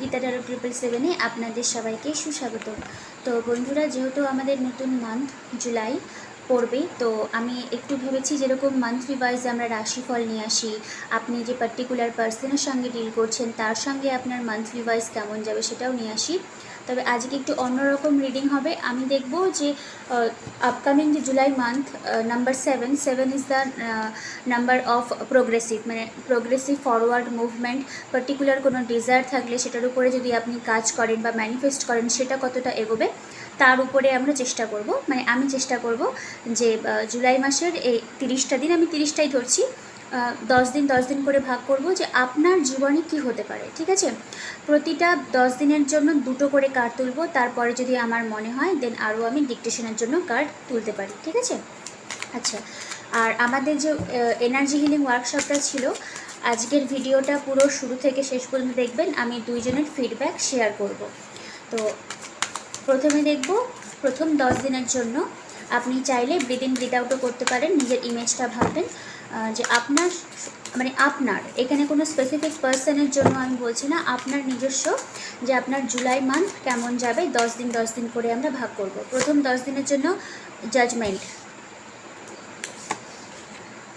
Gita Taro triple সেভেনে আপনাদের সবাইকে সুস্বাগত। তো বন্ধুরা, যেহেতু আমাদের নতুন মান্থ জুলাই পড়বে, তো আমি একটু ভেবেছি যেরকম মান্থলি ওয়াইজ আমরা রাশিফল নিয়ে আসি, আপনি যে পার্টিকুলার পার্সনের সঙ্গে ডিল করছেন, তার সঙ্গে আপনার মান্থলি ওয়াইজ কেমন যাবে সেটাও নিয়ে আসি। তবে আজকে একটু অন্যরকম রিডিং হবে। আমি দেখব যে আপকামিং যে July month number seven seven is the number of progressive মানে প্রোগ্রেসিভ ফরওয়ার্ড মুভমেন্ট পার্টিকুলার কোনো ডিজায়ার থাকলে সেটার উপরে যদি আপনি কাজ করেন বা ম্যানিফেস্ট করেন, সেটা কতটা এগোবে, তার উপরে আমরা চেষ্টা করব। মানে আমি চেষ্টা করব যে জুলাই মাসের এই তিরিশটা দিন, আমি তিরিশটাই ধরছি। দশ দিন দশ দিন করে ভাগ করব যে আপনার জীবনে কি হতে পারে, ঠিক আছে? প্রতিটা দশ দিনের জন্য দুটো করে কার্ড তুলবো, তারপরে যদি আমার মনে হয় দেন আরও আমি ডিকটেশনের জন্য কার্ড তুলতে পারি, ঠিক আছে? আচ্ছা আর আমাদের যে এনার্জি হিলিং ওয়ার্কশপটা ছিল, আজকের ভিডিওটা পুরো শুরু থেকে শেষ পর্যন্ত দেখবেন, আমি দুইজনের ফিডব্যাক শেয়ার করব। তো প্রথমে দেখব, প্রথম দশ দিনের জন্য আপনি চাইলে ব্রিদ ইন ব্রিদ আউটও করতে পারেন, নিজের ইমেজটা ভাববেন। যে আপনার মানে আপনার, এখানে কোনো স্পেসিফিক পার্সনের জন্য আমি বলছি না, আপনার নিজস্ব যে আপনার জুলাই মান্থ কেমন যাবে, দশ দিন দশ দিন করে আমরা ভাগ করব। প্রথম দশ দিনের জন্য জাজমেন্ট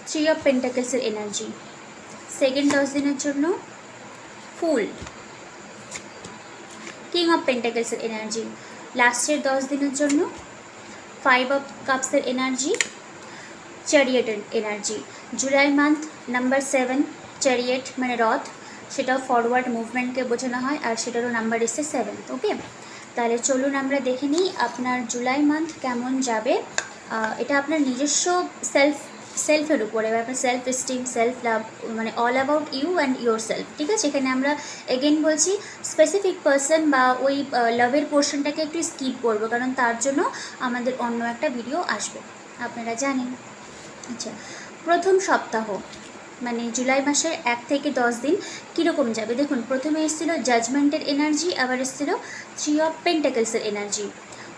থ্রি অফ পেন্টাকেলসের এনার্জি সেকেন্ড দশ দিনের জন্য ফুল কিং অফ পেন্টাকেলসের এনার্জি লাস্টের দশ দিনের জন্য ফাইভ অফ কাপসের energy চ্যারিয়েটের energy July month number seven chariot মানে রথ, সেটাও ফরওয়ার্ড মুভমেন্টকে বোঝানো হয়, আর সেটারও নাম্বার এসছে সেভেন ওকে তাহলে চলুন আমরা দেখে নিই আপনার জুলাই মান্থ কেমন যাবে। এটা আপনার নিজস্ব সেলফ সেলফের উপরে আপনার সেলফ এস্টিম সেলফ লাভ মানে all about you and yourself ঠিক আছে? এখানে আমরা এগেন বলছি স্পেসিফিক পার্সন বা ওই লাভের পোর্শনটাকে একটু স্কিপ করব, কারণ তার জন্য আমাদের অন্য একটা ভিডিও আসবে। আপনারা জানেন। আচ্ছা প্রথম সপ্তাহ। মানে জুলাই মাসের এক থেকে দশ দিন কীরকম যাবে? দেখুন, প্রথমে এসেছিল জাজমেন্টের এনার্জি আবার এসেছিল থ্রি অফ পেন্টাকেলসের এনার্জি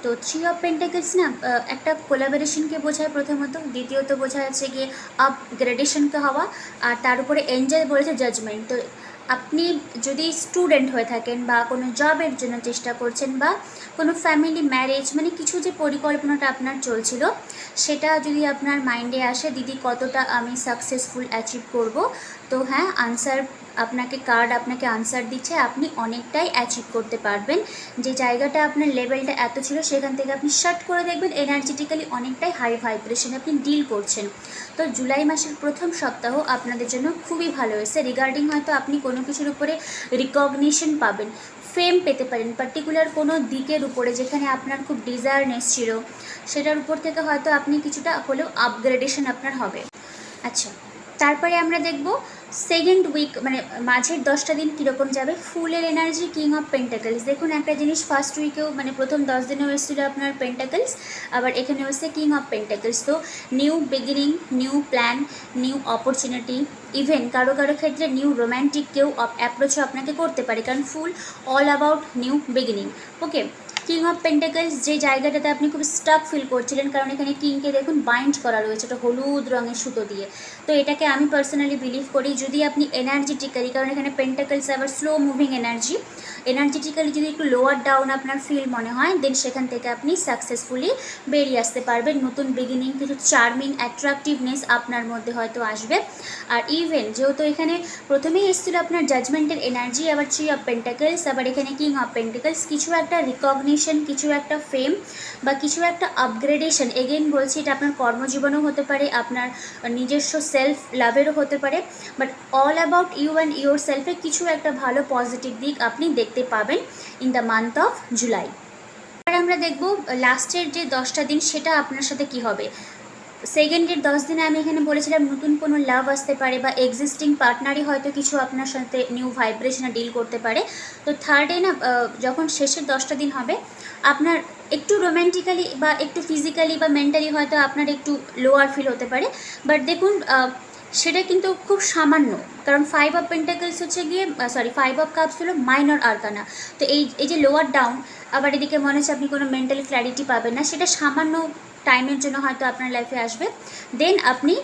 তো থ্রি অফ পেন্টাকেলস না একটা কোলাবোরেশনকে বোঝায় প্রথমত, দ্বিতীয়ত বোঝা যাচ্ছে গিয়ে আপগ্রেডেশনকে হওয়া, আর তার উপরে এনজয় বলেছে জাজমেন্ট তো আপনি যদি স্টুডেন্ট হয়ে থাকেন বা কোনো জবের জন্য চেষ্টা করছেন বা কোনো ফ্যামিলি ম্যারেজ মানে কিছু যে পরিকল্পনাটা আপনার চলছিল সেটা যদি আপনার মাইন্ডে আসে, দিদি, কতটা আমি সাকসেসফুল অ্যাচিভ করব? তো হ্যাঁ আনসার আপনাকে কার্ড আপনাকে আনসার দিচ্ছে, আপনি অনেকটাই অ্যাচিভ করতে পারবেন। যে জায়গাটা আপনার লেভেলটা এত ছিল, সেখান থেকে আপনি শার্ট করে দেখবেন এনার্জেটিক্যালি অনেকটাই হাই ভাইব্রেশনে আপনি ডিল করছেন। তো জুলাই মাসের প্রথম সপ্তাহ আপনাদের জন্য খুবই ভালো হয়েছে। রিগার্ডিং হয়তো আপনি কোনো কিছুর উপরে রিকগনিশন পাবেন। ফেম পেতে পারেন পার্টিকুলার কোনো দিকের উপরে যেখানে আপনার খুব ডিজায়ারনেস ছিল সেটার উপর থেকে হয়তো আপনি কিছুটা হলেও আপগ্রেডেশন আপনার হবে। আচ্ছা তারপরে আমরা দেখব সেকেন্ড উইক মানে মাঝের দশটা দিন কীরকম যাবে? ফুলের এনার্জি কিং অফ পেন্টাকলস দেখুন, একটা জিনিস ফার্স্ট উইকেও মানে প্রথম দশ দিনেও এসেছিল আপনার পেন্টাকলস আবার এখানে এসেছে কিং অফ পেন্টাকেলস তো new beginning new plan new opportunity even কারও কারও ক্ষেত্রে নিউ রোম্যান্টিক কেউ অ্যাপ্রোচও আপনাকে করতে পারে। কারণ fool all about new beginning okay king of pentacles যে জায়গাটাতে আপনি খুব স্টাক ফিল করছিলেন, কারণ এখানে কিংকে দেখুন বাইন্ড করা রয়েছে ওটা হলুদ রঙের সুতো দিয়ে। তো এটাকে আমি পার্সোনালি বিলিভ করি, যদি আপনি এনার্জেটিক্যালি কারণ এখানে পেন্টাকেলস আবার স্লো মুভিং এনার্জি এনার্জেটিক্যালি যদি একটু লোয়ার ডাউন আপনার ফিল মনে হয় দেন সেখান থেকে আপনি সাকসেসফুলি বেরিয়ে আসতে পারবেন। নতুন বিগিনিং কিছু চার্মিং অ্যাট্রাকটিভনেস আপনার মধ্যে হয়তো আসবে। আর ইভেন যেহেতু এখানে প্রথমেই এসেছিল আপনার জাজমেন্টের এনার্জি আবার থ্রি অফ পেন্টাকেলস আবার এখানে কিং অফ পেন্টাকেলস কিছু একটা রিকগনিশন কিছু একটা ফেম বা কিছু একটা আপগ্রেডেশন এগেইন বলছি, এটা আপনার কর্মজীবনও হতে পারে, আপনার নিজস্ব সেলফ লাভেরও হতে পারে but all about you and your সেলফে কিছু একটা ভালো পজিটিভ দিক আপনি দেখতে পাবেন in the month of July আর আমরা দেখব লাস্টের যে দশটা দিন, সেটা আপনার সাথে কি হবে? সেকেন্ডের দশ দিনে আমি এখানে বলেছিলাম নতুন কোনো লাভ আসতে পারে বা এক্সিস্টিং পার্টনারই হয়তো কিছু আপনার সাথে নিউ ভাইব্রেশনে ডিল করতে পারে। তো থার্ডে না যখন শেষের দশটা দিন হবে, আপনার একটু রোম্যান্টিক্যালি বা একটু ফিজিক্যালি বা মেন্টালি হয়তো আপনার একটু লোয়ার ফিল হতে পারে। বাট দেখুন সেটা কিন্তু খুব সামান্য। কারণ ফাইভ অফ পেন্টাকেলস হচ্ছে গিয়ে সরি ফাইভ অফ কাপস হলো মাইনর আরকানা তো এই এই যে লোয়ার ডাউন আবার এদিকে মনে হচ্ছে আপনি কোনো মেন্টাল ক্ল্যারিটি পাবেন না, সেটা সামান্য টাইমের জন্য হয়তো আপনার লাইফে আসবে। দেন আপনি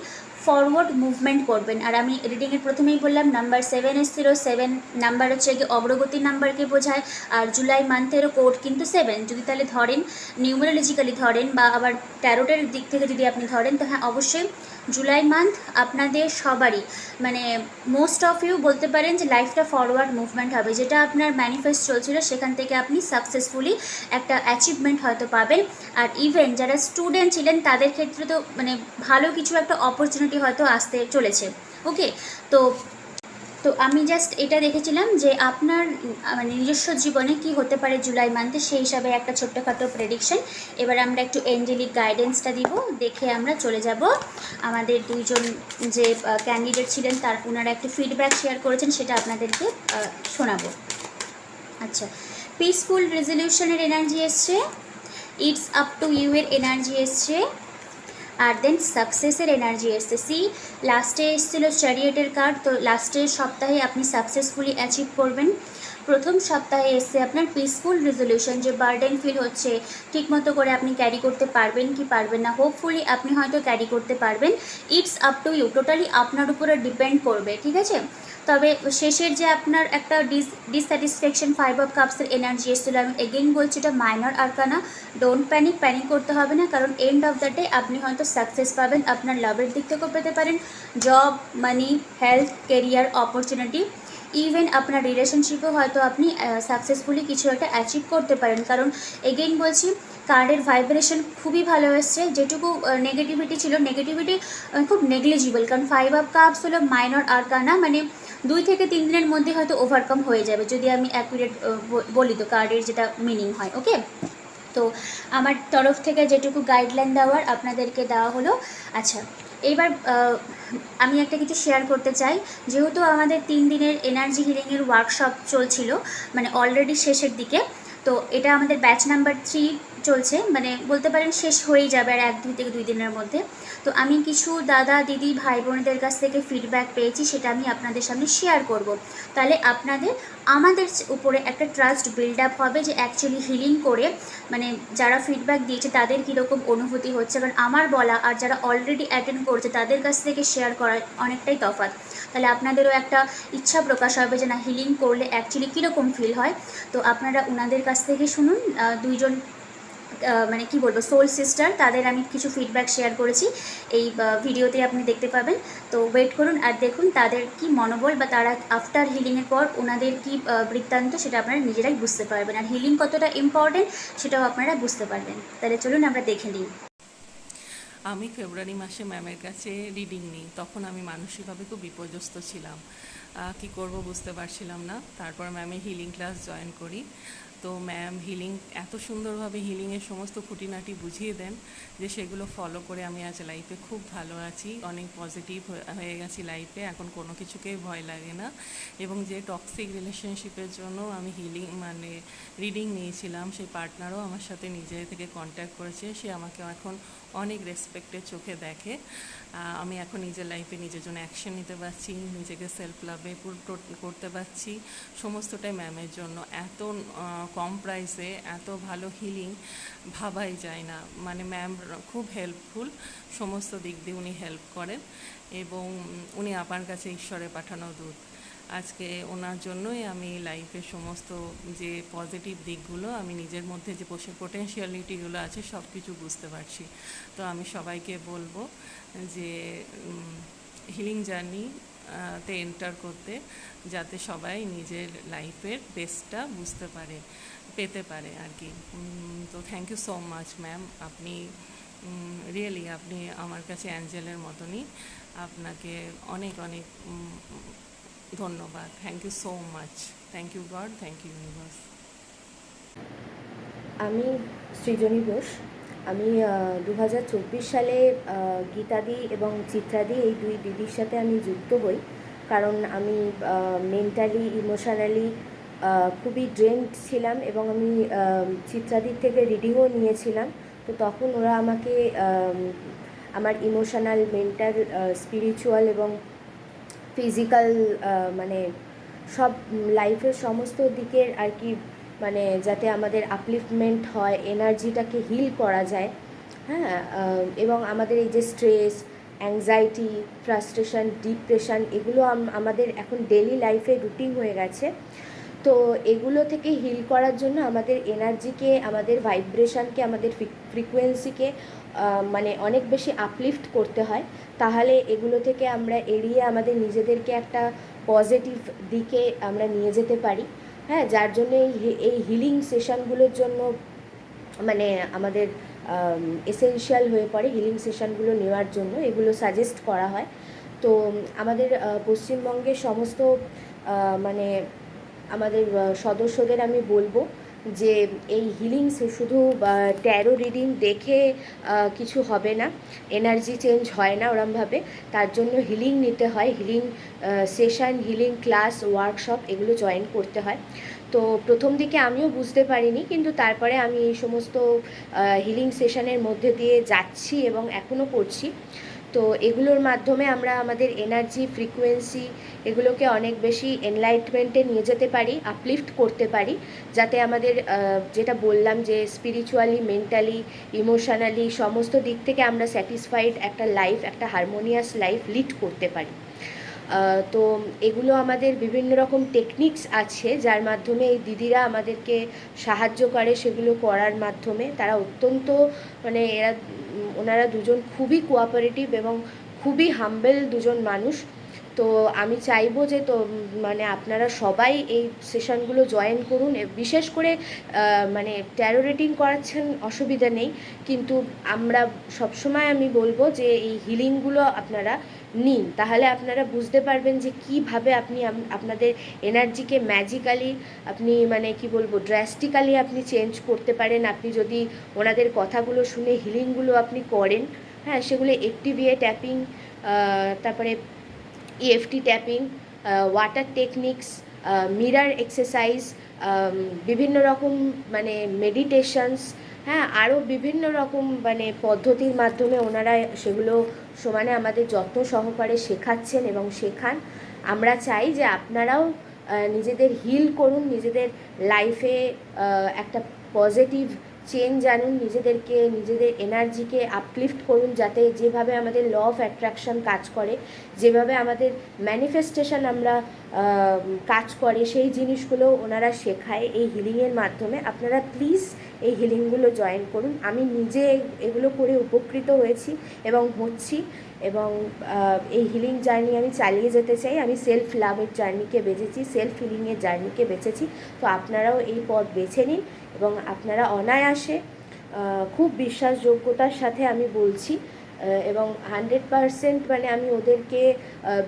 ফরওয়ার্ড মুভমেন্ট করবেন। আর আমি রিডিংয়ের প্রথমেই বললাম number seven S zero seven number হচ্ছে গিয়ে অগ্রগতির নাম্বারকে বোঝায়। আর জুলাই মান্থেরও কোড কিন্তু সেভেন যদি তাহলে ধরেন নিউমোলজিক্যালি ধরেন বা আবার ট্যারোটের দিক থেকে যদি আপনি ধরেন তো হ্যাঁ অবশ্যই জুলাই মান্থ আপনাদের সবারই মানে মোস্ট অফ ইউ বলতে পারেন যে লাইফটা ফরওয়ার্ড মুভমেন্ট হবে। যেটা আপনার ম্যানিফেস্ট চলছিল, সেখান থেকে আপনি সাকসেসফুলি একটা অ্যাচিভমেন্ট হয়তো পাবেন। আর ইভেন যারা স্টুডেন্ট ছিলেন, তাদের ক্ষেত্রে তো মানে ভালো কিছু একটা অপরচুনিটি হয়তো আসতে চলেছে। ওকে তো তো আমি জাস্ট এটা দেখেছিলাম যে আপনার মানে নিজস্ব জীবনে কি হতে পারে জুলাই মান্থে সেই হিসাবে একটা ছোট্টখাটো প্রেডিকশন এবার আমরা একটু এঞ্জেলিক গাইডেন্সটা দিব, দেখে আমরা চলে যাব। আমাদের দুইজন যে ক্যান্ডিডেট ছিলেন, তার ওনারা একটু ফিডব্যাক শেয়ার করেছেন, সেটা আপনাদেরকে শোনাবো। আচ্ছা পিসফুল রেজলিউশনের এনার্জি এসছে ইটস আপ টু ইউ এর এনার্জি এসছে। আর দেন সাকসেসের এনার্জি এসছে। সি লাস্টে এসেছিল চ্যারিয়েটের কার্ড তো লাস্টের সপ্তাহে আপনি সাকসেসফুলি অ্যাচিভ করবেন। প্রথম সপ্তাহে এসে আপনার পিসফুল রেজলিউশন যে বার্ডেন ফিল হচ্ছে, ঠিকমতো করে আপনি ক্যারি করতে পারবেন কি পারবেন না হোপফুলি আপনি হয়তো ক্যারি করতে পারবেন। It's up to you totally আপনার উপরে ডিপেন্ড করবে, ঠিক আছে? তবে শেষের যে আপনার একটা ডিস ডিসস্যাটিসফ্যাকশন ফাইভ অফ কাপসের এনার্জি এসেছিল, আমি এগেইন বলছি এটা minor arcana don't panic panic করতে হবে না, কারণ এন্ড অফ দ্য ডে আপনি হয়তো সাকসেস পাবেন, আপনার লাভের দিক থেকেও পেতে পারেন। Job money health career opportunity even আপনার রিলেশনশিপেও হয়তো আপনি সাকসেসফুলি কিছু একটা অ্যাচিভ করতে পারেন। কারণ এগেইন বলছি কার্ডের ভাইব্রেশন খুবই ভালো এসছে। যেটুকু নেগেটিভিটি ছিল নেগেটিভিটি খুব নেগলিজিবল কারণ ফাইভ অফ কাপস হলো মাইনর আরকানা মানে দুই থেকে তিন দিনের মধ্যে হয়তো ওভারকাম হয়ে যাবে, যদি আমি অ্যাকুরেট বলি তো কার্ডের যেটা মিনিং হয় ওকে তো, আমার তরফ থেকে যেটুকু গাইডলাইন দেওয়ার আপনাদেরকে দেওয়া হলো আচ্ছা এইবার আমি একটা কিছু শেয়ার করতে চাই। যেহেতু আমাদের তিন দিনের এনার্জি হিলিংয়ের ওয়ার্কশপ চলছিল মানে অলরেডি শেষের দিকে, তো এটা আমাদের ব্যাচ নাম্বার থ্রি চলছে মানে বলতে পারেন শেষ হয়েই যাবে আর এক, দুই থেকে দুই দিনের মধ্যে। তো আমি কিছু দাদা, দিদি ভাই বোনদের কাছ থেকে ফিডব্যাক পেয়েছি, সেটা আমি আপনাদের সামনে শেয়ার করব। তাহলে আপনাদের, আমাদের উপরে একটা ট্রাস্ট বিল্ড আপ হবে যে অ্যাকচুয়ালি হিলিং করে মানে যারা ফিডব্যাক দিয়েছে তাদের কীরকম অনুভূতি হচ্ছে। কারণ আমার বলা আর যারা অলরেডি অ্যাটেন্ড করছে তাদের কাছ থেকে শেয়ার করা অনেকটাই তফাৎ। তাহলে আপনাদেরও একটা ইচ্ছা প্রকাশ হবে যে না হিলিং করলে অ্যাকচুয়ালি কীরকম ফিল হয়? তো আপনারা ওনাদের কাছ থেকে শুনুন দুইজন মানে কি বলব সোল সিস্টার তাদের আমি কিছু ফিডব্যাক শেয়ার করেছি। এই ভিডিওতে আপনি দেখতে পাবেন। তো ওয়েট করুন আর দেখুন তাদের কি মনোবল বা তারা আফটার হিলিংয়ের পর ওনাদের কি বৃত্তান্ত সেটা আপনারা নিজেরাই বুঝতে পারবেন। আর হিলিং কতটা ইম্পর্টেন্ট সেটাও আপনারা বুঝতে পারবেন। তাহলে চলুন আমরা দেখে নিই। আমি ফেব্রুয়ারি মাসে ম্যামের কাছে রিডিং নিই। তখন আমি মানসিকভাবে খুব বিপর্যস্ত ছিলাম। কি করব বুঝতে পারছিলাম না। তারপর ম্যামের হিলিং ক্লাস জয়েন করি। তো ম্যাম হিলিং এত সুন্দরভাবে হিলিংয়ের সমস্ত খুঁটিনাটি বুঝিয়ে দেন যে সেগুলো ফলো করে আমি আজ লাইফে খুব ভালো আছি। অনেক পজিটিভ হয়ে গেছি লাইফে এখন কোনো কিছুকেই ভয় লাগে না। এবং যে টক্সিক রিলেশনশিপের জন্য আমি হিলিং মানে রিডিং নিয়েছিলাম, সেই পার্টনারও আমার সাথে নিজে থেকে কন্ট্যাক্ট করেছে। সে আমাকে এখন অনেক রেসপেক্টের চোখে দেখে। আমি এখন নিজের লাইফে নিজের জন্য অ্যাকশন নিতে পারছি, নিজেকে সেলফ লাভে করতে পারছি। সমস্তটাই ম্যামের জন্য। এত কম প্রাইসে এত ভালো হিলিং ভাবাই যায় না। মানে ম্যাম খুব হেল্পফুল সমস্ত দিক দিয়ে উনি হেল্প করেন এবং উনি আপনার কাছে ঈশ্বরে পাঠানো দূত। আজকে ওনার জন্যই আমি লাইফের সমস্ত যে পজিটিভ দিকগুলো, আমি নিজের মধ্যে যে পোটেন্সিয়ালিটিগুলো আছে সব কিছু বুঝতে পারছি। তো আমি সবাইকে বলব যে হিলিং জার্নি তে এন্টার করতে যাতে সবাই নিজের লাইফের বেস্টটা বুঝতে পারে, পেতে পারে আর কি। তো thank you so much ma'am আপনি রিয়েলি আপনি আমার কাছে অ্যাঞ্জেলের মতনই আপনাকে অনেক অনেক ধন্যবাদ। Thank you so much thank you God thank you universe আমি সৃজনী ঘোষ আমি দু হাজার চব্বিশ সালে গীতাদি এবং চিত্রাদি এই দুই দিদির সাথে আমি যুক্ত হই। কারণ আমি মেন্টালি ইমোশনালি খুবই ড্রেন্ড ছিলাম এবং আমি চিত্রাদির থেকে রিডিংও নিয়েছিলাম। তো তখন ওরা আমাকে আমার ইমোশনাল মেন্টাল স্পিরিচুয়াল এবং ফিজিক্যাল মানে সব লাইফের সমস্ত দিকের আর কি মানে যাতে আমাদের আপলিফমেন্ট হয় এনার্জিটাকে হিল করা যায় হ্যাঁ এবং আমাদের এই যে স্ট্রেস অ্যাংজাইটি ফ্রাস্ট্রেশন ডিপ্রেশন এগুলো আমাদের এখন ডেলি লাইফে রুটিন হয়ে গেছে। তো এগুলো থেকে হিল করার জন্য আমাদের এনার্জিকে আমাদের ভাইব্রেশনকে আমাদের ফ্রিকোয়েন্সিকে মানে অনেক বেশি আপলিফট করতে হয়, তাহলে এগুলো থেকে আমরা এড়িয়ে আমাদের নিজেদেরকে একটা পজিটিভ দিকে আমরা নিয়ে যেতে পারি। হ্যাঁ যার জন্য এই হিলিং সেশনগুলোর জন্য মানে আমাদের এসেনশিয়াল হয়ে পড়ে হিলিং সেশনগুলো নেওয়ার জন্য, এগুলো সাজেস্ট করা হয়। তো আমাদের পশ্চিমবঙ্গের সমস্ত মানে আমাদের সদস্যদের আমি বলব যে এই হিলিং শুধু ট্যারো রিডিং দেখে কিছু হবে না। এনার্জি চেঞ্জ হয় না ওরমভাবে। তার জন্য হিলিং নিতে হয়। Healing session healing class workshop এগুলো জয়েন করতে হয়। তো প্রথম দিকে আমিও বুঝতে পারিনি, কিন্তু তারপরে আমি এই সমস্ত হিলিং সেশনের মধ্যে দিয়ে যাচ্ছি এবং এখনও করছি। তো এগুলোর মাধ্যমে আমরা আমাদের এনার্জি ফ্রিকোয়েন্সি এগুলোকে অনেক বেশি এনলাইটমেন্টে নিয়ে যেতে পারি আপলিফট করতে পারি, যাতে আমাদের যেটা বললাম যে স্পিরিচুয়ালি মেন্টালি ইমোশনালি সমস্ত দিক থেকে আমরা স্যাটিসফাইড একটা লাইফ একটা হারমোনিয়াস লাইফ লিড করতে পারি। তো এগুলো আমাদের বিভিন্ন রকম টেকনিক্স আছে, যার মাধ্যমে এই দিদিরা আমাদেরকে সাহায্য করে সেগুলো করার মাধ্যমে। তারা অত্যন্ত মানে এরা ওনারা দুজন খুবই কোঅপারেটিভ এবং খুবই হাম্বেল দুজন মানুষ। তো আমি চাইব যে তো মানে আপনারা সবাই এই সেশনগুলো জয়েন করুন। বিশেষ করে মানে ট্যারো রেটিং করাচ্ছেন অসুবিধা নেই। কিন্তু আমরা সবসময় আমি বলব যে এই হিলিংগুলো আপনারা নিন। তাহলে আপনারা বুঝতে পারবেন যে কীভাবে আপনি আপনাদের এনার্জিকে ম্যাজিক্যালি আপনি মানে কি বলব ড্রাস্টিক্যালি আপনি চেঞ্জ করতে পারেন। আপনি যদি ওনাদের কথাগুলো শুনে হিলিংগুলো আপনি করেন হ্যাঁ সেগুলো একটিভিয়ে ট্যাপিং তারপরে EFT tapping water techniques mirror exercise বিভিন্ন রকম মানে মেডিটেশনস হ্যাঁ আরও বিভিন্ন রকম মানে পদ্ধতির মাধ্যমে ওনারা সেগুলো সমানে আমাদের যত্ন সহকারে শেখাচ্ছেন এবং শেখান। আমরা চাই যে আপনারাও নিজেদের হিল করুন, নিজেদের লাইফে একটা পজিটিভ চেঞ্জ আনুন, নিজেদেরকে, নিজেদের এনার্জিকে আপলিফট করুন যাতে যেভাবে আমাদের ল অফ অ্যাট্রাকশন কাজ করে, যেভাবে আমাদের ম্যানিফেস্টেশন আমরা কাজ করে, সেই জিনিসগুলো ওনারা শেখায় এই হিলিংয়ের মাধ্যমে। আপনারা প্লিজ এই হিলিংগুলো জয়েন করুন। আমি নিজে এগুলো করে উপকৃত হয়েছি এবং হচ্ছি এবং এই হিলিং জার্নি আমি চালিয়ে যেতে চাই। আমি সেলফ লাভের জার্নিকে বেঁচেছি সেলফ হিলিংয়ের জার্নিকে বেঁচেছি। তো আপনারাও এই পথ বেছে নিন এবং আপনারা অনায়াসে খুব বিশ্বাসযোগ্যতার সাথে আমি বলছি এবং হান্ড্রেড পারসেন্ট মানে আমি ওদেরকে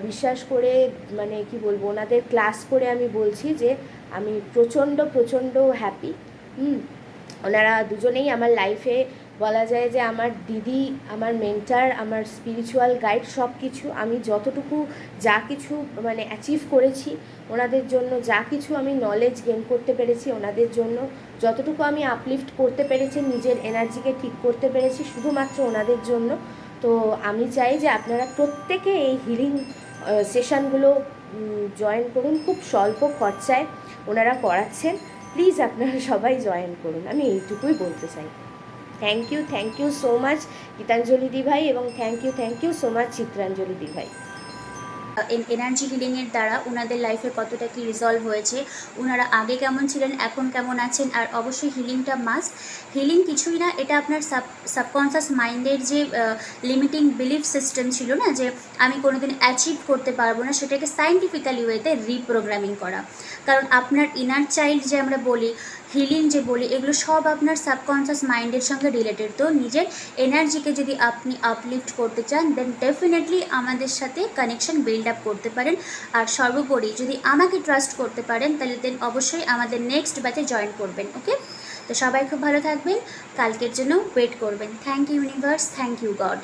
বিশ্বাস করে মানে কি বলব, ওনাদের ক্লাস করে আমি বলছি যে আমি প্রচণ্ড প্রচণ্ড হ্যাপি হুম? ওনারা দুজনেই আমার লাইফে বলা যায় যে আমার দিদি, আমার মেন্টার আমার স্পিরিচুয়াল গাইড সব কিছু আমি যতটুকু যা কিছু মানে অ্যাচিভ করেছি, ওনাদের জন্য যা কিছু আমি নলেজ গেন করতে পেরেছি ওনাদের জন্য, যতটুকু আমি আপলিফট করতে পেরেছি, নিজের এনার্জিকে ঠিক করতে পেরেছি শুধুমাত্র ওনাদের জন্য। তো আমি চাই যে আপনারা প্রত্যেকে এই হিলিং সেশনগুলো জয়েন করুন, খুব স্বল্প খরচায় ওনারা করাচ্ছেন। প্লিজ আপনারা সবাই জয়েন করুন। আমি এইটুকুই বলতে চাই। Thank you thank you so much Gitanjali দি ভাই এবং thank you thank you so much Chitranjali দি ভাই এনার্জি হিলিংয়ের দ্বারা ওনাদের লাইফে কতটা কি রিজলভ হয়েছে ওনারা আগে কেমন ছিলেন, এখন কেমন আছেন, আর অবশ্যই হিলিংটা মাস্ট হিলিং কিছুই না, এটা আপনার সাব সাবকনসিয়াস মাইন্ডের যে লিমিটিং বিলিফ সিস্টেম ছিল না, যে আমি কোনোদিন অ্যাচিভ করতে পারব না, সেটাকে সাইন্টিফিক্যালি ওয়েতে রিপ্রোগ্রামিং করা। কারণ আপনার ইনার চাইল্ড যে আমরা বলি হিলিং যে বলি, এগুলো সব আপনার সাবকনসিয়াস মাইন্ডের সঙ্গে রিলেটেড তো নিজের এনার্জিকে যদি আপনি আপলিফট করতে চান দেন ডেফিনেটলি আমাদের সাথে কানেকশন বিল্ড আপ করতে পারেন। আর সর্বোপরি যদি আমাকে ট্রাস্ট করতে পারেন, তাহলে দেন অবশ্যই আমাদের নেক্সট ব্যাচে জয়েন করবেন ওকে তো সবাই খুব ভালো থাকবেন। কালকের জন্য ওয়েট করবেন। Thank you universe thank you God